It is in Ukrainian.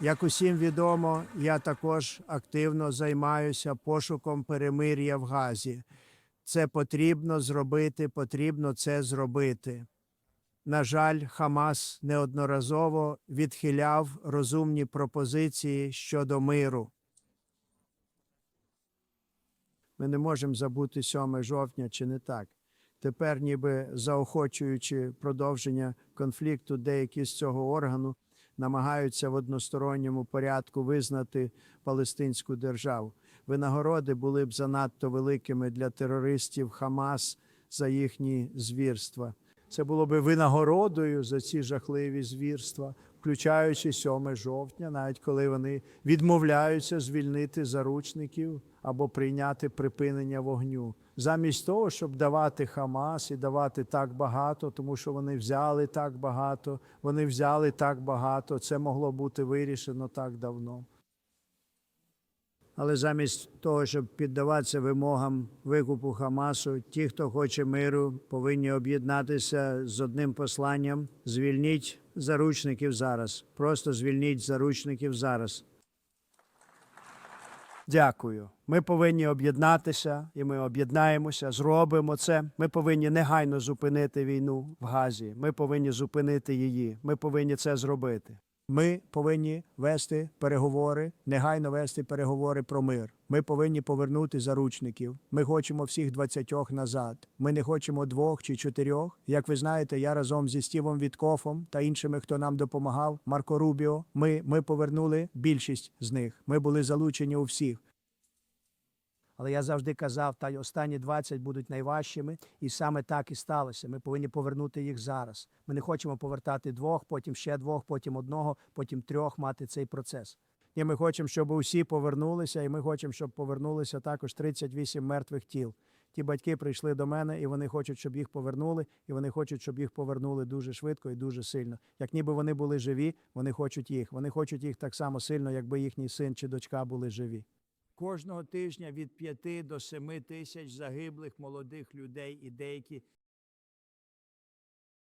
Як усім відомо, я також активно займаюся пошуком перемир'я в Газі. Це потрібно зробити, потрібно це зробити. На жаль, Хамас неодноразово відхиляв розумні пропозиції щодо миру. Ми не можемо забути 7 жовтня, чи не так? Тепер, ніби заохочуючи продовження конфлікту, деякі з цього органу намагаються в односторонньому порядку визнати Палестинську державу. Винагороди були б занадто великими для терористів Хамас за їхні звірства. Це було б винагородою за ці жахливі звірства, включаючи 7 жовтня, навіть коли вони відмовляються звільнити заручників або прийняти припинення вогню. Замість того, щоб давати Хамас і давати так багато, тому що вони взяли так багато, вони взяли так багато, це могло бути вирішено так давно. Але замість того, щоб піддаватися вимогам викупу Хамасу, ті, хто хоче миру, повинні об'єднатися з одним посланням: звільніть заручників зараз. Просто звільніть заручників зараз. Дякую. Ми повинні об'єднатися, і ми об'єднаємося, зробимо це. Ми повинні негайно зупинити війну в Газі. Ми повинні зупинити її. Ми повинні це зробити. Ми повинні вести переговори, негайно вести переговори про мир. Ми повинні повернути заручників. Ми хочемо всіх двадцятьох назад. Ми не хочемо двох чи чотирьох. Як ви знаєте, я разом зі Стівом Віткофом та іншими, хто нам допомагав, Марко Рубіо. Ми, ми повернули більшість з них. Ми були залучені у всіх. Але я завжди казав, та й останні 20 будуть найважчими, і саме так і сталося. Ми повинні повернути їх зараз. Ми не хочемо повертати двох, потім ще двох, потім одного, потім трьох мати цей процес. Ні, ми хочемо, щоб усі повернулися, і ми хочемо, щоб повернулися також 38 мертвих тіл. Ті батьки прийшли до мене, і вони хочуть, щоб їх повернули, і вони хочуть, щоб їх повернули дуже швидко і дуже сильно. Як ніби вони були живі, вони хочуть їх. Вони хочуть їх так само сильно, якби їхній син чи дочка були живі. Кожного тижня від 5 до 7 тисяч загиблих молодих людей і деякі